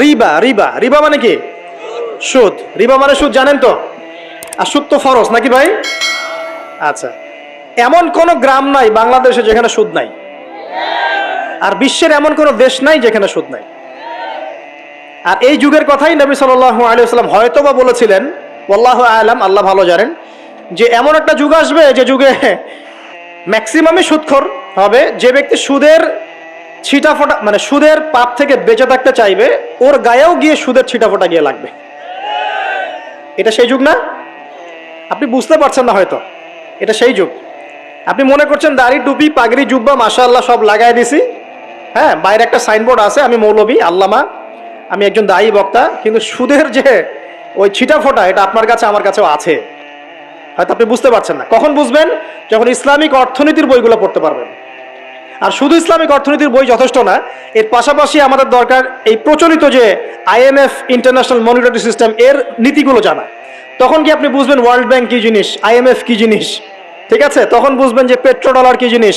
রিবা রিবা। রিবা মানে কি? সুদ। রিবা মানে সুদ, জানেন তো? আর সুদ তো ফরজ, নাকি ভাই? আচ্ছা। এমন কোন গ্রাম নাই বাংলাদেশে যেখানে সুদ নাই। আর বিশ্বের এমন কোন দেশ নাই যেখানে সুদ নাই। আর এই যুগের কথাই নবী সাল্লাল্লাহু আলাইহি সাল্লাম হয়তো বা বলেছিলেন আল্লাহ আলাম, আল্লাহ ভালো জানেন, যে এমন একটা যুগ আসবে যে যুগে ম্যাক্সিমামই সুদখোর হবে, যে ব্যক্তি সুদের ছিটা ফোটা মানে সুদের পাপ থেকে বেঁচে থাকতে চাইবে, ওর গায়েও গিয়ে সুদের ছিটা ফোটা গিয়ে লাগবে। এটা সেই যুগ না? আপনি বুঝতে পারছেন না হয়তো। এটা সেই যুগ। আপনি মনে করছেন দাড়ি, টুপি, পাগড়ি, জুব্বা মাশা আল্লাহ সব লাগাই দিছি? হ্যাঁ বাইরে একটা সাইনবোর্ড আছে, আমি মৌলবী, আল্লামা, আমি একজন দায়ী বক্তা, কিন্তু সুদের যে ওই ছিটা ফোটা এটা আপনার কাছে, আমার কাছেও আছে। হয়তো আপনি বুঝতে পারছেন না। কখন বুঝবেন? যখন ইসলামিক অর্থনীতির বইগুলো পড়তে পারবেন। আর শুধু ইসলামিক অর্থনীতির বই যথেষ্ট না, এর পাশাপাশি আমাদের দরকার এই প্রচলিত যে আইএমএফ ইন্টারন্যাশনাল মনিটরি সিস্টেম, এর নীতিগুলো জানা। তখন কি আপনি বুঝবেন ওয়ার্ল্ড ব্যাংক কি জিনিস আইএমএফ কি জিনিস? ঠিক আছে? তখন বুঝবেন যে পেট্রো ডলার কি জিনিস,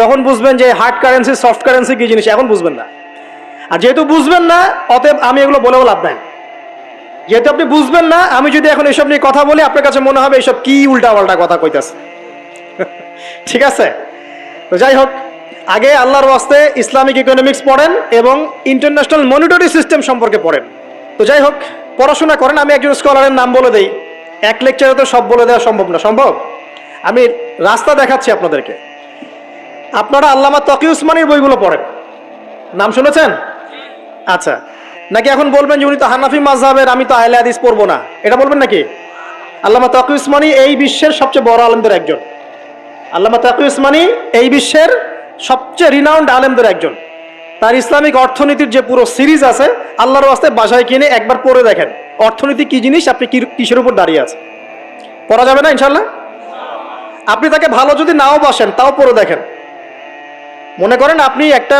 তখন বুঝবেন যে হার্ড কারেন্সি, সফট কারেন্সি কি জিনিস, এখন বুঝবেন না। আর যেহেতু বুঝবেন না, অতএব আমি এগুলো বলেও লাভ নাই। যেহেতু আপনি বুঝবেন না, আমি যদি এখন এসব নিয়ে কথা বলি, আপনার কাছে মনে হবে এসব কি উল্টা পাল্টা কথা কইতাছে। ঠিক আছে? তো যাই হোক আগে আল্লাহর ওয়াস্তে ইসলামিক ইকোনমিক্স পড়েন এবং ইন্টারন্যাশনাল মনিটরি সিস্টেম সম্পর্কে পড়েন। তো যাই হোক, পড়াশোনা করেন, আমি একজন স্কলারের নাম বলে দেই। এক লেকচারে তো সব বলে দেওয়া সম্ভব না, সম্ভব? আমি রাস্তা দেখাচ্ছি আপনাদেরকে। আপনারা আল্লামা তকি উসমানির বইগুলো পড়েন। নাম শুনেছেন? আচ্ছা। নাকি এখন বলবেন যে উনি তো হানাফি মাজহাবের আমি তো আহলে হাদিস পড়ব না। এটা বলবেন নাকি? আল্লামা তাকি উসমানী এই বিশ্বের সবচেয়ে বড় আলমদের একজন। আল্লামা তাকি উসমানী এই বিশ্বের সবচেয়ে রিনাউন্ড আলেমদের একজন। তার ইসলামিক অর্থনীতির যে পুরো সিরিজ আছে, আল্লাহর ওয়াস্তে বাসায় কিনে একবার পড়ে দেখেন। অর্থনীতি কি জিনিস? আপনি কিসের উপর দাঁড়িয়ে আছে পড়া যাবে না ইনশাল্লাহ আপনি তাকে ভালো যদি নাও বাসেন, তাও পড়ে দেখেন। মনে করেন আপনি একটা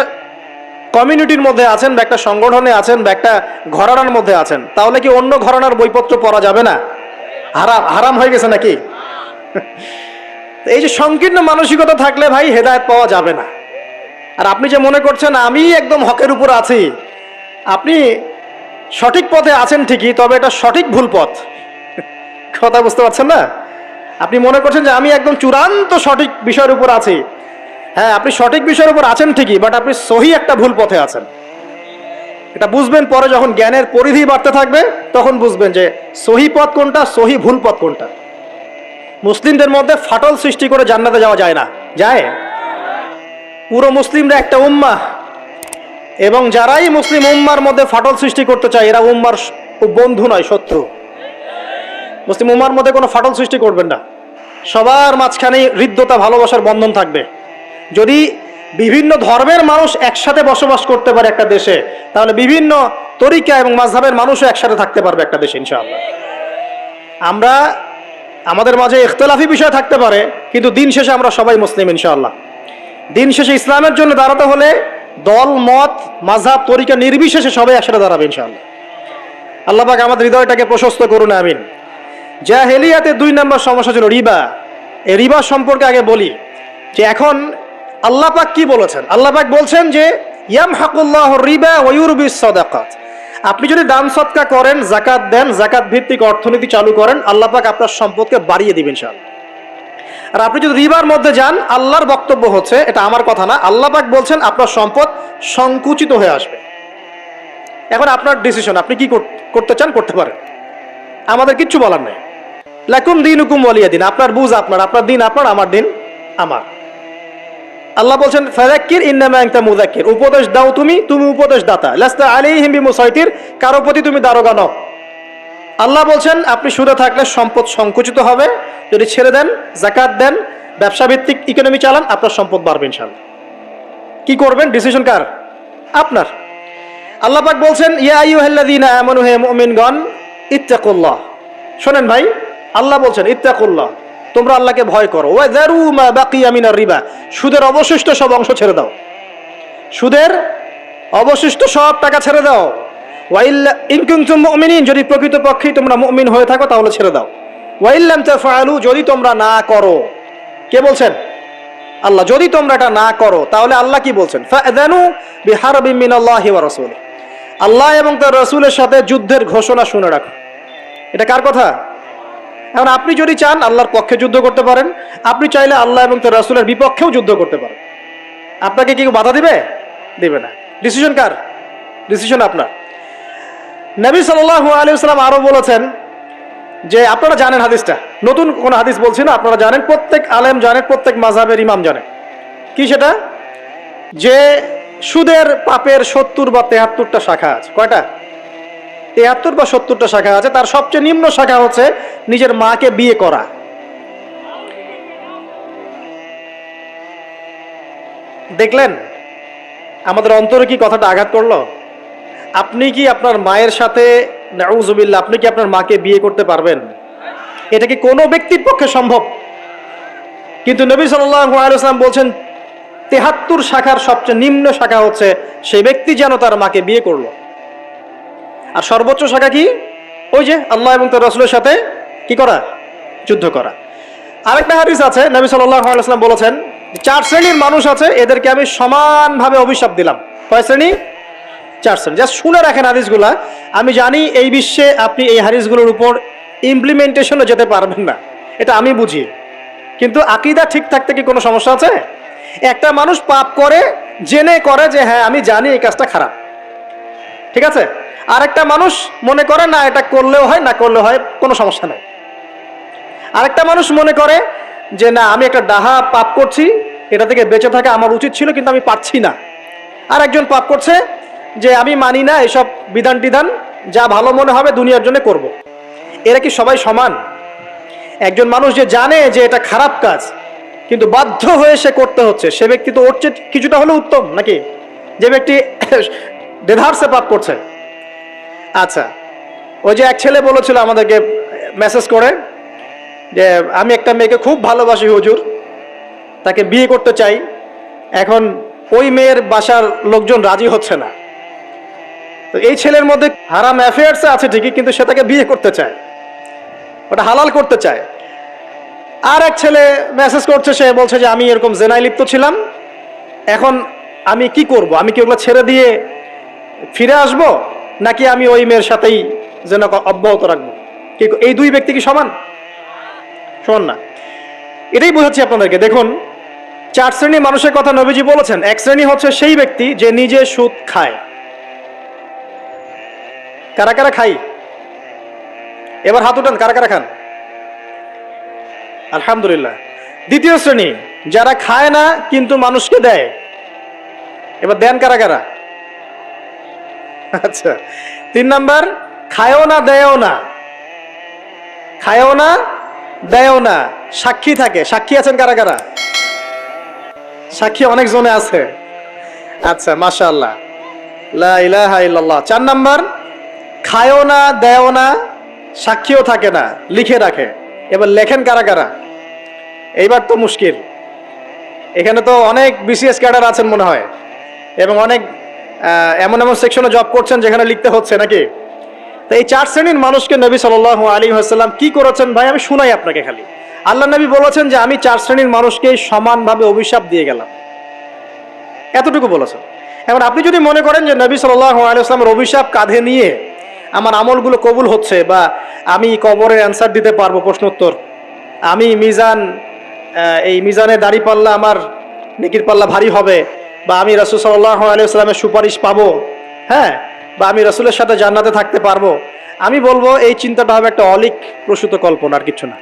কমিউনিটির মধ্যে আছেন বা একটা সংগঠনে আছেন বা একটা ঘরানার মধ্যে আছেন, তাহলে কি অন্য ঘরানার বইপত্র পড়া যাবে না? হারাম হারাম হয়ে গেছে নাকি? এই যে সংকীর্ণ মানসিকতা থাকলে ভাই হেদায়ত পাওয়া যাবে না। আর আপনি যে মনে করছেন, আমি একদম হকের উপর আছি, আপনি সঠিক পথে আছেন ঠিকই, তবে এটা সঠিক ভুল পথ। কথা বুঝতে পারছেন না? আপনি মনে করছেন যে আমি একদম চূড়ান্ত সঠিক বিষয়ের উপর আছি। হ্যাঁ আপনি সঠিক বিষয়ের উপর আছেন ঠিকই বাট আপনি সহি একটা ভুল পথে আছেন। এটা বুঝবেন পরে যখন জ্ঞানের পরিধি বাড়তে থাকবে, তখন বুঝবেন যে সহি পথ কোনটা, সহি ভুল পথ কোনটা। মুসলিমদের মধ্যে ফাটল সৃষ্টি করে জান্নাতে যাওয়া যায় না। যায়? পুরো মুসলিমরা একটা উম্মা। এবং যারাই মুসলিম উম্মার মধ্যে ফাটল সৃষ্টি করতে চায়, এরা উম্মার বন্ধু নয়, শত্রু। মুসলিম উম্মার মধ্যে কোনো ফাটল সৃষ্টি করবেন না। সবার মাঝখানে হৃদ্যতা, ভালোবাসার বন্ধন থাকবে। যদি বিভিন্ন ধর্মের মানুষ একসাথে বসবাস করতে পারে একটা দেশে, তাহলে বিভিন্ন তরিকা এবং মাঝহাবের মানুষও একসাথে থাকতে পারবে একটা দেশে, ইনশাআল্লাহ। আমরা আমাদের মাঝে ইখতলাফি বিষয় থাকতে পারে, কিন্তু দিন শেষে আমরা সবাই মুসলিম ইনশাআল্লাহ। দিন শেষে ইসলামের জন্য দাঁড়াতে হলে দল, মত মাঝহাব তরিকা নির্বিশেষে সবাই একসাথে দাঁড়াবে ইনশাআল্লাহ। আল্লাহ পাক আমাদের হৃদয়টাকে প্রশস্ত করুন, আমিন। জাহেলিয়াতে দুই নম্বর সমস্যা ছিল রিবা। এই রিবা সম্পর্কে আগে বলি যে এখন আল্লাহ পাক কি বলেছেন? আল্লাহ পাক বলছেন যে ইয়াম হাকুল্লাহ রিবা ওয়ুরবি সদাকাত। আপনি যদি দান সৎকা করেন জাকাত দেন জাকাত ভিত্তিক অর্থনীতি চালু করেন, আল্লাহ পাক আপনার সম্পদকে বাড়িয়ে দিবেন ইনশাআল্লাহ। আর আপনি যদি রিবার মধ্যে যান, আল্লাহর বক্তব্য হচ্ছে, এটা আমার কথা না, আল্লাহ পাক বলছেন আপনার সম্পদ সংকুচিত হয়ে আসবে। এখন আপনার ডিসিশন আপনি কি করতে চান, করতে পারেন। আমাদের কিচ্ছু বলার নেই। লাকুম দিন হুকুম বলিয়া দিন, আপনার বুঝ আপনার আপনার দিন আপনার, আমার দিন আমার। আল্লাহ বলছেন, ফাযাক্কির ইন্নামা আনতা মুযাক্কির। উপদেশ দাও তুমি তুমি উপদেশ দাতা লাস্তা আলাইহিম বিমুসাইতির, কারও প্রতি তুমি দারোগা নও। আল্লাহ বলছেন, আপনি সুদে থাকলে সম্পদ সংকুচিত হবে। যদি ছেড়ে দেন জাকাত দেন ব্যবসা ভিত্তিক ইকোনমি চালান, আপনার সম্পদ বাড়বে ইনশাআল্লাহ। কি করবেন? ডিসিশন কার? আপনার। আল্লাহ পাক বলছেন, ইয়া আইয়ুহাল্লাযীনা আমানু, হে মুমিনগণ, ইত্তাকুল্লাহ। শোনেন ভাই, আল্লাহ বলছেন, ইত্তাকুল্লাহ। তোমরা আল্লাহকে ভয় করো। মিনার রিবা। সুদের অবশিষ্ট সব অংশ ছেড়ে দাও। সুদের অবশিষ্ট সব টাকা ছেড়ে দাও। ওয়াইল্লা ইন কুনতুম মুমিনিন, যদি প্রকৃতপক্ষেই তোমরা মুমিন হয়ে থাকো, তাহলে ছেড়ে দাও। ওয়াইল্লাম তাফআলু, যদি তোমরা না করো। কে বলছেন? আল্লাহ, যদি তোমরা এটা না করো, তাহলে আল্লাহ কি বলছেন? ফাদানু বিহারবিন মিনাল্লাহি ওয়া রাসূলিহি। আল্লাহ এবং তার রসুলের সাথে যুদ্ধের ঘোষণা শুনে রাখো। এটা কার কথা? এখন আপনি যদি চান আল্লাহর পক্ষে যুদ্ধ করতে পারেন, আপনি চাইলে আল্লাহ এবং তার রসুলের বিপক্ষেও যুদ্ধ করতে পারেন। আপনাকে কি বাধা দিবে? দিবে না। ডিসিশন কার? ডিসিশন আপনার। নবী সাল্লাল্লাহু আলাইহি সাল্লাম আরও বলেছেন যে, আপনারা জানেন হাদিসটা। নতুন কোন হাদিস বলছি না, আপনারা জানেন। প্রত্যেক আলেম জানেন প্রত্যেক মাঝাবের ইমাম জানেন কি সেটা? যে সুদের পাপের সত্তর বা তেহাত্তরটা শাখা আছে। কয়টা? তেহাত্তর বা সত্তরটা শাখা আছে, তার সবচেয়ে নিম্ন শাখা হচ্ছে নিজের মাকে বিয়ে করা। দেখলেন? আমাদের অন্তরে কি কথাটা আঘাত করল? আপনি কি আপনার মায়ের সাথে, নাউজুবিল্লাহ, আপনি কি আপনার মাকে বিয়ে করতে পারবেন? এটা কি কোনো ব্যক্তির পক্ষে সম্ভব? কিন্তু নবী সাল্লাম বলছেন, তেহাত্তর শাখার সবচেয়ে নিম্ন শাখা হচ্ছে সেই ব্যক্তি যেন তার মাকে বিয়ে করল। আর সর্বোচ্চ শাখা কি? ওই যে আল্লাহ এবং তার রসুলের সাথে কি করা? যুদ্ধ করা। আরেকটা হাদিস আছে, নবী সাল্লাম বলেছেন, চার শ্রেণির মানুষ আছে, এদেরকে আমি সমানভাবে অভিশাপ দিলাম। কয় শ্রেণি? চার শ্রেণি। যা শুনে রাখেন হাদিসগুলা। আমি জানি এই বিশ্বে আপনি এই হাদিসগুলোর উপর ইমপ্লিমেন্টেশনে যেতে পারবেন না। এটা আমি বুঝি। কিন্তু আকিদা ঠিক থাকতে কি কোনো সমস্যা আছে? একটা মানুষ পাপ করে, জেনে করে যে হ্যাঁ আমি জানি এই কাজটা খারাপ। ঠিক আছে? আরেকটা মানুষ মনে করে, না, এটা করলেও হয়, না করলেও হয়, কোনো সমস্যা নাই। আরেকটা মানুষ মনে করে যে, না, আমি একটা ডাহা পাপ করছি, এটা থেকে বেঁচে থাকা আমার উচিত ছিল, কিন্তু আমি পাচ্ছি না। আর একজন পাপ করছে যে, আমি মানি না এসব বিধান টিধান যা ভালো মনে হবে দুনিয়ার জন্য করব। এরা কি সবাই সমান? একজন মানুষ যে জানে যে এটা খারাপ কাজ, কিন্তু বাধ্য হয়ে সে করতে হচ্ছে, সে ব্যক্তি তো ওর কিছুটা হলেও উত্তম নাকি? যে ব্যক্তি দেধারসে পাপ করছে। আচ্ছা ওই যে এক ছেলে বলেছিল আমাদেরকে মেসেজ করে যে, আমি একটা মেয়েকে খুব ভালোবাসি হুজুর, তাকে বিয়ে করতে চাই, এখন ওই মেয়ের বাসার লোকজন রাজি হচ্ছে না। তো এই ছেলের মধ্যে হারাম অ্যাফেয়ার্স আছে ঠিকই, কিন্তু সে তাকে বিয়ে করতে চায়, ওটা হালাল করতে চায়। আর এক ছেলে মেসেজ করছে, সে বলছে যে, আমি এরকম জেনায় লিপ্ত ছিলাম, এখন আমি কি করব? আমি কি ওগুলো ছেড়ে দিয়ে ফিরে আসব? নাকি আমি ওই মেয়ের সাথেই যেন অব্যাহত রাখব? এই দুই ব্যক্তি কি সমান? সমান না। এটাই বোঝাচ্ছি আপনাদেরকে। দেখুন, চার শ্রেণি মানুষের কথা নবীজি বলেছেন, এক শ্রেণি হচ্ছে সেই ব্যক্তি যে নিজে সুদ খায়। কারা কারা খাই? এবার হাত উঠান, কারা কারা খান? আলহামদুলিল্লাহ। দ্বিতীয় শ্রেণি, যারা খায় না, কিন্তু মানুষকে দেয়। এবার দেন কারা কারা? আচ্ছা তিন নাম্বার, খায়ও না, দেয়ও না। খায়ও না, দেয়ও না। সাক্ষী থাকে। সাক্ষী আছেন কারা কারা? সাক্ষী অনেক জনে আছে। আচ্ছা ইল্লাল্লাহ। চার নাম্বার, খায়ও না, দেয়ও না, সাক্ষীও থাকে না। লিখে রাখে। এবার লেখেন কারা কারা? এইবার তো মুশকিল। এখানে তো অনেক বিসিএস ক্যাডার আছেন মনে হয়। এবং অনেক এমন এমন সেকশনে জব করছেন যেখানে লিখতে হচ্ছে নাকি? তো এই চার শ্রেণির মানুষকে নবী সাল আলী হাসাল্লাম কি করেছেন ভাই? আমি শুনাই আপনাকে খালি। আল্লাহ নবী বলেছেন যে, আমি চার শ্রেণির মানুষকে সমানভাবে অভিশাপ দিয়ে গেলাম। এতটুকু বলেছেন। এখন আপনি যদি মনে করেন যে, নবী সাল্লাহ আলাইসলামের অভিশাপ কাঁধে নিয়ে আমার আমলগুলো কবুল হচ্ছে বা আমি কবরের অ্যান্সার দিতে পারব প্রশ্নোত্তর আমি মিজান এই মিজানে দাড়ি পাল্লা আমার নেকির পাল্লা ভারী হবে বা আমি রসুল সাল্লাহ আলাইসলামের সুপারিশ পাবো হ্যাঁ? বা আমি রসুলের সাথে জান্নাতে থাকতে পারব। আমি বলব এই চিন্তাটা হবে একটা অলিক প্রসূত কল্পনা আর কিছু না।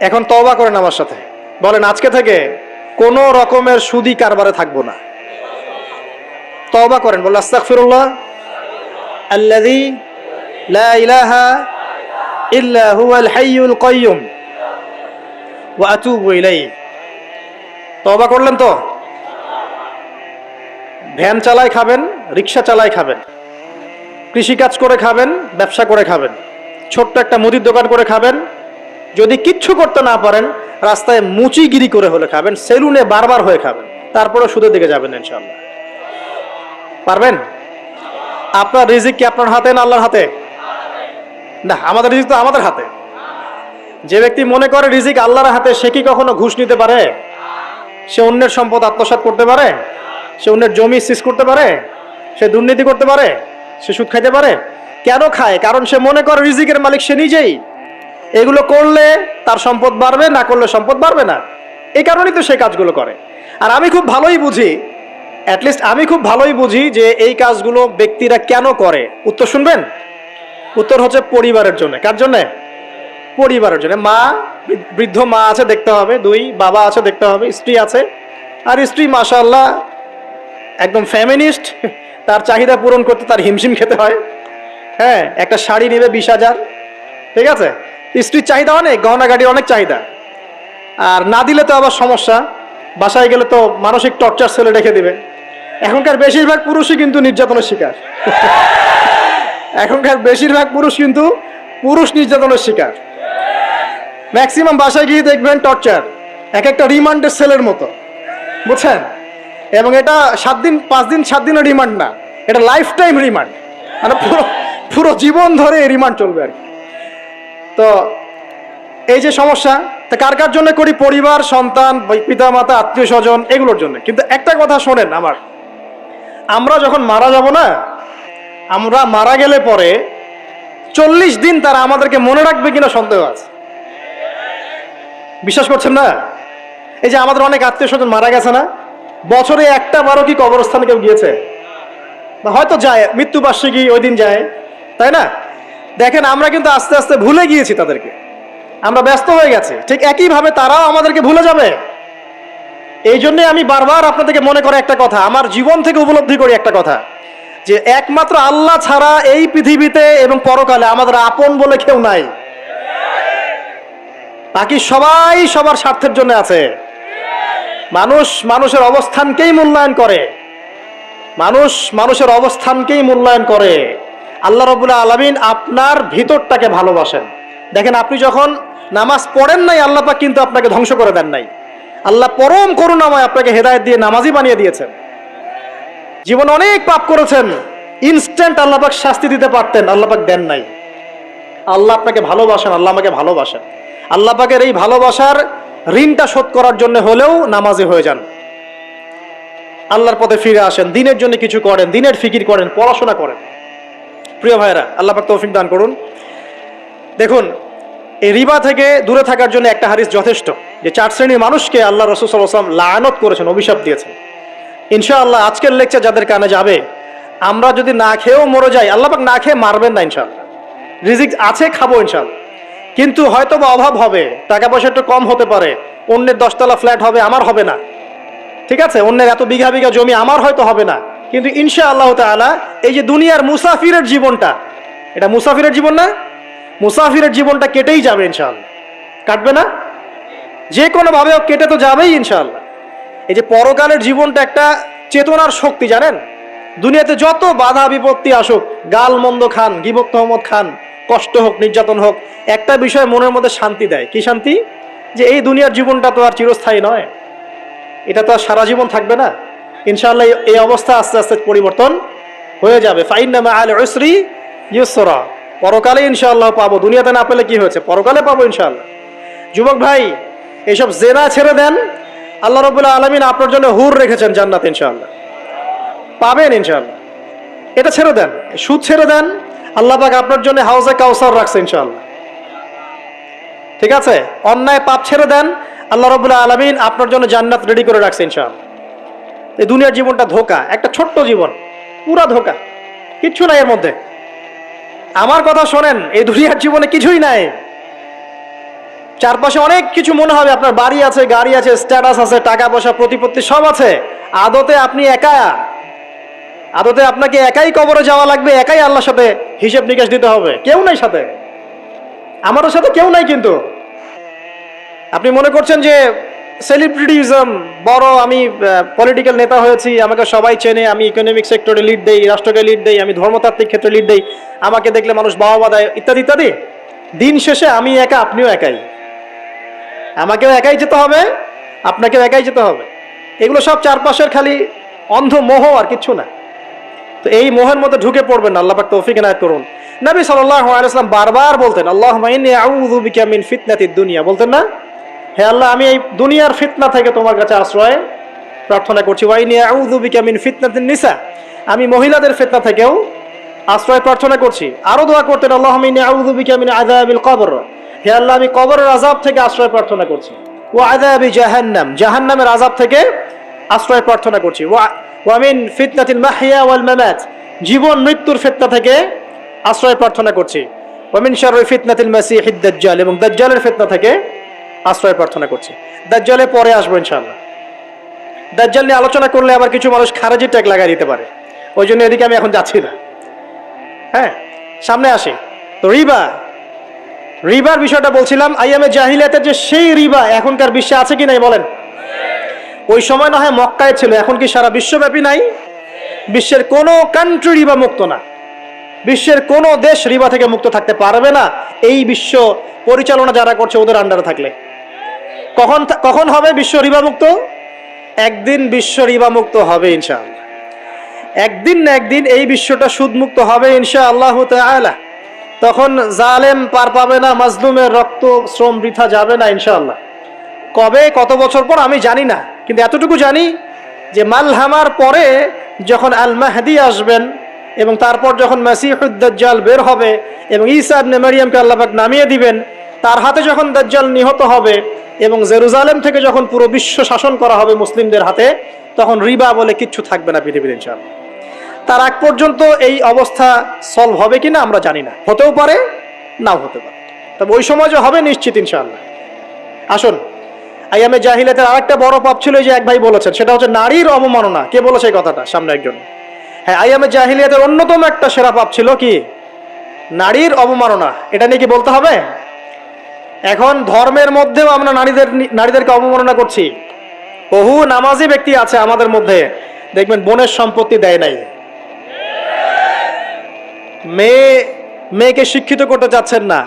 এখন তওবা করেন আমার সাথে। বলেন, আজকে থেকে কোনো রকমের সুদি কারবারে থাকব না। তওবা করেন বলে আস্তাগফিরুল্লাহ। আল্লাযী লা ইলাহা ওয়া তওবা করলেন তো? ভ্যান চালায় খাবেন, রিক্সা চালায় খাবেন কৃষিকাজ করে খাবেন, ব্যবসা করে খাবেন, ছোট্ট একটা মুদির দোকান করে খাবেন, যদি কিচ্ছু করতে না পারেন, রাস্তায় মুচিগিরি করে হলে খাবেন, সেলুনে বারবার হয়ে খাবেন তারপরে সুদের দিকে যাবেন ইনশাল্লাহ পারবেন? আপনার রিজিক কি আপনার হাতে না আল্লাহর হাতে? না, আমাদের রিজিক তো আমাদের হাতে। যে ব্যক্তি মনে করে রিজিক আল্লাহর হাতে, সে কি কখনো ঘুষ নিতে পারে? সে অন্যের সম্পদ আত্মসাৎ করতে পারে? সে অন্যের জমি সিজ করতে পারে? সে দুর্নীতি করতে পারে? সে সুদ খাইতে পারে? কেন খায়? কারণ সে মনে করে রিজিকের মালিক সে নিজেই। এগুলো করলে তার সম্পদ বাড়বে, না করলে সম্পদ বাড়বে না। এই কারণেই তো সে কাজগুলো করে। আর আমি খুব ভালোই বুঝি অ্যাটলিস্ট আমি খুব ভালোই বুঝি যে এই কাজগুলো ব্যক্তিরা কেন করে। উত্তর শুনবেন? উত্তর হচ্ছে পরিবারের জন্য। কার জন্যে? পরিবারের জন্য। মা, বৃদ্ধ মা আছে, দেখতে হবে। দুই, বাবা আছে, দেখতে হবে। স্ত্রী আছে। আর স্ত্রী মাশাল্লাহ একদম ফ্যামিনিস্ট তার চাহিদা পূরণ করতে তার হিমশিম খেতে হয়। হ্যাঁ একটা শাড়ি নেবে বিশ হাজার। ঠিক আছে? স্ত্রীর চাহিদা অনেক গহনা গাড়ির অনেক চাহিদা। আর না দিলে তো আবার সমস্যা। বাসায় গেলে তো মানসিক টর্চার ছেলে রেখে দিবে। এখনকার বেশিরভাগ পুরুষই কিন্তু নির্যাতনের শিকার। এখনকার বেশিরভাগ পুরুষ কিন্তু পুরুষ নির্যাতনের শিকার। ম্যাক্সিমাম বাসায় গিয়ে দেখবেন টর্চার এক একটা রিমান্ডের সেলের মতো। বুঝছেন? এবং এটা সাত দিন, পাঁচ দিন, সাত দিনের রিমান্ড না। এটা লাইফ টাইম রিমান্ড মানে পুরো পুরো জীবন ধরে এই রিমান্ড চলবে আর তো এই যে সমস্যা, তা কার কার জন্য করি? পরিবার, সন্তান পিতা মাতা আত্মীয় স্বজন এগুলোর জন্য। কিন্তু একটা কথা শোনেন আমার। আমরা যখন মারা যাব না, আমরা মারা গেলে পরে চল্লিশ দিন তারা আমাদেরকে মনে রাখবে কিনা সন্দেহ আছে। বিশ্বাস করছেন না? এই যে আমাদের অনেক আত্মীয় স্বজন মারা গেছে না? বছরে একটা বারো কি কবরস্থানে কেউ গিয়েছে? হয়তো যায়, মৃত্যুবার্ষিকী ওই দিন যায়, তাই না? দেখেন, আমরা কিন্তু আস্তে আস্তে ভুলে গিয়েছি তাদেরকে। আমরা ব্যস্ত হয়ে গেছি। ঠিক একইভাবে তারাও আমাদেরকে ভুলে যাবে। এই জন্যে আমি বারবার আপনাদেরকে মনে করে একটা কথা, আমার জীবন থেকে উপলব্ধি করি একটা কথা, যে একমাত্র আল্লাহ ছাড়া এই পৃথিবীতে এবং পরকালে আমাদের আপন বলে কেউ নাই। বাকি সবাই সবার স্বার্থের জন্য আছে। মানুষ মানুষের অবস্থানকেই মূল্যায়ন করে। মানুষ মানুষের অবস্থানকেই মূল্যায়ন করে। আল্লাহ রবুল্লাহ আলমিন আপনার ভিতরটাকে ভালোবাসেন। দেখেন, আপনি যখন নামাজ পড়েন নাই, আল্লাহ পাক কিন্তু আপনাকে ধ্বংস করে দেন নাই। আল্লাহ পরম করুণাময় আপনাকে হেদায়ত দিয়ে নামাজি বানিয়ে দিয়েছেন। জীবনে অনেক পাপ করেছেন। ইনস্ট্যান্ট আল্লাহ পাক শাস্তি দিতে পারতেন, আল্লাহ পাক দেন নাই। আল্লাহ আপনাকে ভালোবাসেন, আল্লাহ আমাকে ভালোবাসেন। আল্লাহ পাকের এই ভালোবাসার ঋণটা শোধ করার জন্য হলেও নামাজি হয়ে যান। আল্লাহর পথে ফিরে আসেন, দিনের জন্য কিছু করেন, দিনের ফিকির করেন, পড়াশোনা করেন। প্রিয় ভাইরা আল্লাহ পাক তৌফিক দান করুন। দেখুন, এই রিবা থেকে দূরে থাকার জন্য একটা হারিস যথেষ্ট, যে চার শ্রেণির মানুষকে আল্লাহ রসুল সাল্লাম লায়নত করেছেন, অভিশাপ দিয়েছেন। ইনশাআল্লাহ, আজকের লেকচার যাদের কানে যাবে, আমরা যদি না খেয়েও মরে যাই আল্লাহপাক না খেয়ে মারবেন না ইনশাআল্লাহ। রিজিক আছে, খাব ইনশাআল্লাহ। কিন্তু হয়তো বা অভাব হবে, টাকা পয়সা একটু কম হতে পারে, অন্যের দশতলা ফ্ল্যাট হবে, আমার হবে না। ঠিক আছে? অন্যের এত বিঘা বিঘা জমি আমার হয়তো হবে না। কিন্তু ইনশা আল্লাহ তালা এই যে দুনিয়ার মুসাফিরের জীবনটা, এটা মুসাফিরের জীবন না? মুসাফিরের জীবনটা কেটেই যাবে ইনশাআল্লাহ। কাটবে না? যে কোনোভাবে কেটে তো যাবেই ইনশাআল্লাহ। এই যে পরকালের জীবনটা একটা চেতনার শক্তি, জানেন? দুনিয়াতে যত বাধা বিপত্তি আসুক গাল মন্দ খান গিবক মোহাম্মদ খান কষ্ট হোক, নির্যাতন হোক, একটা বিষয় মনের মধ্যে শান্তি দেয়। কি শান্তি? যে এই দুনিয়ার জীবনটা তো আর চিরস্থায়ী নয়। এটা তো আর সারা জীবন থাকবে না। ইনশাআল্লাহ এই- অবস্থা আস্তে আস্তে পরিবর্তন হয়ে যাবে। ফাইনামা আল উসরি ইউসরা। পরকালে ইনশাআল্লাহ পাবো। দুনিয়াতে না পেলে কি হয়েছে? পরকালে পাবো ইনশাআল্লাহ। যুবক ভাই এইসব জেনা ছেড়ে দেন। আল্লাহ রবুল্লাহ আলমিন আপনার জন্য হুর রেখেছেন জান্নাত ইনশাআল্লাহ। পাবেন ইনশাআল্লাহ। এটা ছেড়ে দেন। সুদ ছেড়ে দেন। আল্লাহ পাক আপনার জন্য হাউসে কাউসার রাখছে ইনশাআল্লাহ। ঠিক আছে? অন্যায় পাপ ছেড়ে দেন, আল্লাহ রবুল্লাহ আলমিন আপনার জন্য জান্নাত রেডি করে রাখছে ইনশাআল্লাহ। এই দুনিয়ার জীবনটা ধোকা, একটা ছোট্ট জীবন, পুরা ধোকা, কিচ্ছু নাই এর মধ্যে। আমার কথা শোনেন, এই দুনিয়ার জীবনে কিছুই নাই। চারপাশে অনেক কিছু মনে হবে, আপনার বাড়ি আছে, গাড়ি আছে স্ট্যাটাস আছে, টাকা পয়সা, প্রতিপত্তি সব আছে। আদতে আপনি একা। আদতে আপনাকে একাই কবরে যাওয়া লাগবে, একাই আল্লাহর সাথে হিসেব নিকাশ দিতে হবে। কেউ নাই সাথে। আমাদের সাথে কেউ নাই কিন্তু। আপনি মনে করছেন যে সেলিব্রিটিজম বড় আমি পলিটিক্যাল নেতা হয়েছি, আমাকে সবাই চেনে, আমি ইকোনমিক সেক্টরে লিড দেই, রাষ্ট্রকে লিড দেই, আমি ধর্মতাত্ত্বিক ক্ষেত্রে লিড দেই, আমাকে দেখলে মানুষ বাবা দেয়, ইত্যাদি ইত্যাদি। দিন শেষে আমি একা, আপনিও একাই। আমাকেও একাই যেতে হবে, আপনাকেও একাই যেতে হবে। এগুলো সব চারপাশের খালি অন্ধ মোহ আর কিচ্ছু না। তো এই মোহের মধ্যে ঢুকে পড়বেন না আল্লাহ পাক তৌফিক এনায়েত করুন। নবী সাল্লাল্লাহু আলাইহি ওয়াসাল্লাম বারবার বলতেন আল্লাহ আউযু বিকা মিন ফিতনাতিদ দুনিয়া। বলতেন না, হে আল্লাহ, আমি এই দুনিয়ার ফিতনা থেকে তোমার কাছে আশ্রয় প্রার্থনা করছি। ওয়া ইন্নী আউযু বিকা মিন ফিতনাতিন নিসা। আমি মহিলাদের ফেতনা থেকেও আশ্রয় প্রার্থনা করছি। আরও দোয়া করতেন আল্লাহ আউযু বিকা মিন আযাবিল কবর। হে আল্লাহ, আমি কবরের আযাব থেকে আশ্রয় প্রার্থনা করছি। ও আযাবি জাহান্নাম, জাহান্নামের আযাব থেকে আশ্রয় প্রার্থনা করছি। ওয়া ওয়া মিন ফিতনাতিল মাহইয়া ওয়াল মামাত। জীবন, মৃত্যুর ফিতনা থেকে আশ্রয় প্রার্থনা করছি। ওয়া মিন শাররি ফিতনাতিল মাসিহিদ দাজ্জাল এবং দাজ্জালের ফিতনা থেকে আশ্রয় প্রার্থনা করছি। দাজ্জালে পরে আসব ইনশাআল্লাহ। দাজ্জাল নিয়ে আলোচনা করলে আবার কিছু মানুষ খারাজি ট্যাগ লাগাই দিতে পারে। ওই জন্য এদিকে আমি এখন যাচ্ছি না। হ্যাঁ সামনে আসে। তো রিবা, রিবার বিষয়টা বলছিলাম, আইয়ামে জাহিলিয়াতের যে সেই রিবা এখনকার বিশ্বে আছে কি নাই বলেন? ওই সময় না হয় মক্কায় ছিল, এখন কি সারা বিশ্বব্যাপী নাই? বিশ্বের কোনো কান্ট্রি রিবা মুক্ত না। বিশ্বের কোনো দেশ রিবা থেকে মুক্ত থাকতে পারবে না। এই বিশ্ব পরিচালনা যারা করছে ওদের আন্ডারে থাকলে। কখন কখন হবে বিশ্ব রিবা মুক্ত? একদিন বিশ্ব রিবা মুক্ত হবে ইনশাআল্লাহ। একদিন না একদিন এই বিশ্বটা সুদমুক্ত হবে ইনশা আল্লাহ তাআলা। তখন জালেম পার পাবে না, মাজলুমের রক্ত শ্রম বৃথা যাবে না ইনশাআল্লাহ। কবে, কত বছর পর আমি জানি না। কিন্তু এতটুকু জানি যে মালহামার পরে যখন আল মাহদি আসবেন এবং তারপর যখন মাসিহুদ্দাজ্জাল বের হবে এবং ঈসা ইবনে মারিয়ামকে আল্লাহ পাক নামিয়ে দিবেন, তার হাতে যখন দাজ্জাল নিহত হবে এবং জেরুজালেম থেকে যখন পুরো বিশ্ব শাসন করা হবে মুসলিমদের হাতে, তখন রিবা বলে কিচ্ছু থাকবে না পৃথিবীর ইনশাআল্লাহ। তার আগ পর্যন্ত এই অবস্থা সলভ হবে কিনা আমরা জানি না। হতেও পারে, নাও হতে পারে। তবে ওই সময় যে হবে নিশ্চিত ইনশাআল্লাহ। আসুন আইয়ামে জাহিলাতের আরেকটা বড় পাপ ছিল যে এক ভাই বলেছেন, সেটা হচ্ছে নারীর অবমাননা। কে বলেছে এই কথাটা? সামনে একজন। হ্যাঁ আইয়ামে জাহিলিয়াতের অন্যতম একটা সেরা পাপ ছিল কি? নারীর অবমাননা। এটা নিয়ে কি বলতে হবে? এখন ধর্মের মধ্যেও আমরা নারীদের নারীদেরকে অবমাননা করছি। বহু নামাজি ব্যক্তি আছে আমাদের মধ্যে। দেখবেন, বোনের সম্পত্তি দেয় নাই। মেয়ে, মেয়েকে শিক্ষিত করতে চাচ্ছেন না।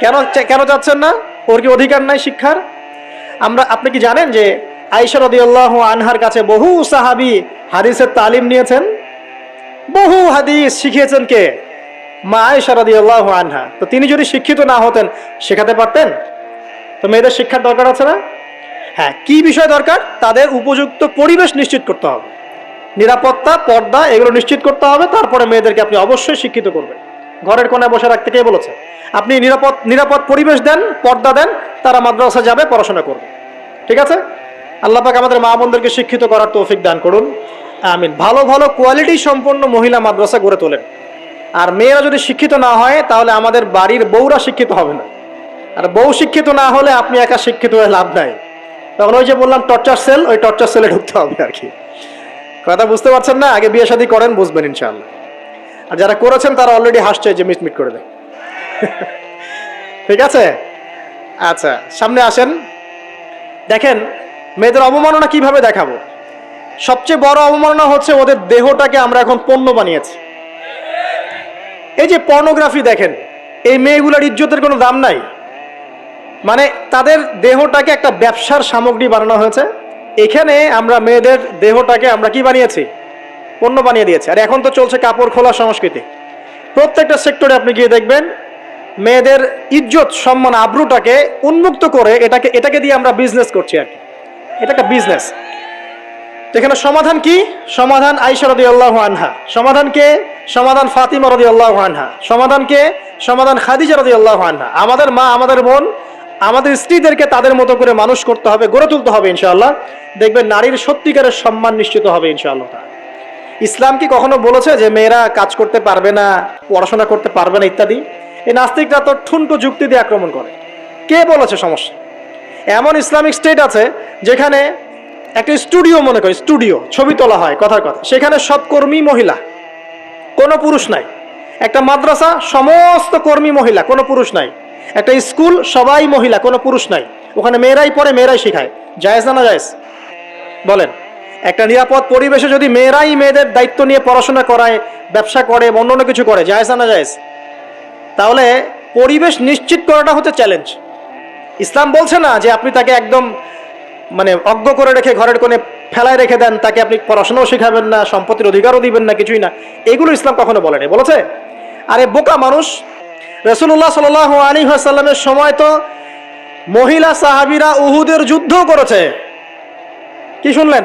কেন কেন চাচ্ছেন না? ওর কি অধিকার নাই শিক্ষার? আমরা, আপনি কি জানেন যে আইসা রদিয়াল্লাহ আনহার কাছে বহু সাহাবি হাদিসের তালিম নিয়েছেন? বহু হাদিস শিখিয়েছেন কে? মা আয়েশা রাদিয়াল্লাহু আনহা। তো তিনি যদি শিক্ষিত না হতেন, শেখাতে পারতেন? তো মেয়েদের শিক্ষার দরকার আছে না? হ্যাঁ কি বিষয় দরকার? তাদের উপযুক্ত পরিবেশ নিশ্চিত করতে হবে। নিরাপত্তা, পর্দা, এগুলো নিশ্চিত করতে হবে। তারপরে মেয়েদেরকে আপনি অবশ্যই শিক্ষিত করবেন। ঘরের কোনায় বসে রাখতে কে বলেছে? আপনি নিরাপদ নিরাপদ পরিবেশ দেন, পর্দা দেন, তারা মাদ্রাসা যাবে, পড়াশোনা করবে। ঠিক আছে? আল্লাহ পাক আমাদের মা বোনদেরকে শিক্ষিত করার তৌফিক দান করুন। আমিন। ভালো ভালো কোয়ালিটি সম্পন্ন মহিলা মাদ্রাসা গড়ে তোলেন। আর মেয়েরা যদি শিক্ষিত না হয়, তাহলে আমাদের বাড়ির বউরা শিক্ষিত হবে না। আর বউ শিক্ষিত না হলে আপনি একা শিক্ষিত হয়ে লাভ নাই। তখন ওই যে বললাম, টর্চার সেল, ওই টর্চার সেলে ঢুকতে হবে আর কি। কথা বুঝতে পারছেন না? আগে বিয়ে শাদী করেন, বুঝবেন ইনশাআল্লাহ। আর যারা করেছেন, তারা অলরেডি হাসছে যে মিটমিট করে দেয়। ঠিক আছে? আচ্ছা সামনে আসেন। দেখেন, মেয়েদের অবমাননা কীভাবে দেখাবো? সবচেয়ে বড় অবমাননা হচ্ছে ওদের দেহটাকে আমরা এখন পণ্য বানিয়েছি। এই যে পর্নোগ্রাফি দেখেন, এই মেয়েগুলোর ইজ্জতের কোনো দাম নাই। মানে তাদের দেহটাকে একটা ব্যবসার সামগ্রী বানানো হয়েছে। এখানে আমরা মেয়েদের দেহটাকে আমরা কি বানিয়েছি? পণ্য বানিয়ে দিয়েছে। আর এখন তো চলছে কাপড় খোলা সংস্কৃতি। প্রত্যেকটা সেক্টরে আপনি গিয়ে দেখবেন, মেয়েদের ইজ্জত, সম্মান, আব্রুটাকে উন্মুক্ত করে এটাকে এটাকে দিয়ে আমরা বিজনেস করছি আর কি। এটা একটা বিজনেস এখানে সমাধান কি? সমাধান আইসা রদি আল্লাহ আনহা। সমাধান কে? সমাধান ফাতিমা রদি আল্লাহ আনহা। সমাধান কে? সমাধান খাদিজা রদি আল্লাহ আনহা। আমাদের মা, আমাদের বোন, আমাদের স্ত্রীদেরকে তাদের মতো করে মানুষ করতে হবে, গড়ে তুলতে হবে ইনশাআল্লাহ। দেখবেন নারীর সত্যিকারের সম্মান নিশ্চিত হবে ইনশাআল্লাহ ইসলাম কি কখনো বলেছে যে মেয়েরা কাজ করতে পারবে না, পড়াশোনা করতে পারবে না ইত্যাদি? এই নাস্তিকরা তো ঠুনকো যুক্তি দিয়ে আক্রমণ করে। কে বলেছে সমস্যা? এমন ইসলামিক স্টেট আছে যেখানে একটা স্টুডিও মনে করি, স্টুডিও, ছবি তোলা হয় কথার কথা। সেখানে সব কর্মী মহিলা, কোনো পুরুষ নাই। একটা মাদ্রাসা, সমস্ত কর্মী মহিলা, কোনো পুরুষ নাই। একটা স্কুল, সবাই মহিলা, কোনো পুরুষ নাই। ওখানে মেয়েরাই পড়ে, মেয়েরাই শেখায়। জায়েজ না না জায়েজ? বলেন। একটা নিরাপদ পরিবেশে যদি মেয়েরাই মেয়েদের দায়িত্ব নিয়ে পড়াশোনা করায়, ব্যবসা করে অন্য অন্য কিছু করে, জায়েজ না জায়েজ? তাহলে পরিবেশ নিশ্চিত করাটা হচ্ছে চ্যালেঞ্জ ইসলাম বলছে না যে আপনি তাকে একদম মানে অজ্ঞ করে রেখে ঘরের কোণে ফেলায় রেখে দেন, তাকে আপনি পড়াশোনাও শেখাবেন না, সম্পত্তির অধিকারও দিবেন না, কিছুই না। এগুলো ইসলাম কখনো বলেনি, বলেছে? আরে বোকা মানুষ রসুল্লাহ সাল আলী সাল্লামের সময় তো মহিলা সাহাবিরা উহুদের যুদ্ধ করেছে। কি শুনলেন?